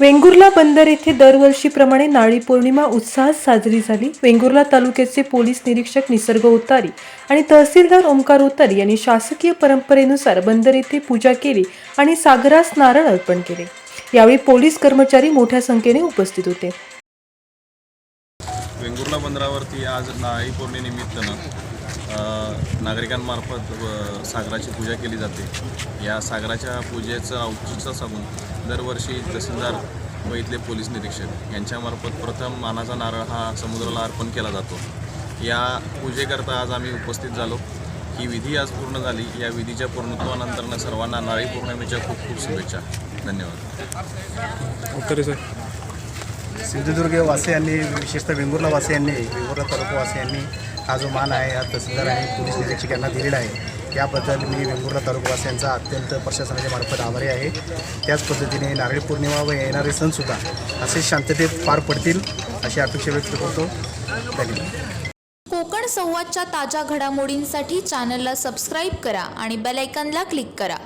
वेंगुर्ला बंदर येथे दरवर्षीप्रमाणे नाळी पौर्णिमा उत्साहात साजरी झाली. वेंगुर्ला तालुक्याचे पोलीस निरीक्षक निसर्ग उतारी आणि तहसीलदार ओंकार उतारी यांनी शासकीय परंपरेनुसार बंदर येथे पूजा केली आणि सागरास नारळ अर्पण केले. यावेळी पोलीस कर्मचारी मोठ्या संख्येने उपस्थित होते. वेंगुर्ला बंदरावरती आज नाळी पौर्णिमेनिमित्तानं नागरिकांमार्फत सागराची पूजा केली जाते. या सागराच्या पूजेचं औचित्य सांगून दरवर्षी तहसीलदार व इथले पोलीस निरीक्षक यांच्यामार्फत प्रथम मानाचा नारळ हा समुद्राला अर्पण केला जातो. या पूजेकरता आज आम्ही उपस्थित झालो. ही विधी आज पूर्ण झाली. या विधीच्या पूर्णत्वानंतर सर्वांना नारळी पौर्णिमेच्या खूप खूप शुभेच्छा. धन्यवाद. सिंधुदुर्ग वासियांनी विशेषतः वेंगुर्ला वासियांनी वेंगुर्ला तालुका वासियांनी हा जो मान आहे हा तहसीलदार आणि पोलीस निरीक्षक यांना दिलेला आहे. याबद्दल मी वेंगुर्ला तालुकावासियांचा अत्यंत प्रशासनाच्या मार्फत आभारी आहे. त्याच पद्धतीने नारळी पौर्णिमा व येणारे सणसुद्धा असे शांततेत पार पडतील अशी अपेक्षा व्यक्त करतो. धन्यवाद. कोकण संवादच्या ताज्या घडामोडींसाठी चॅनलला सबस्क्राईब करा आणि बेलायकनला क्लिक करा.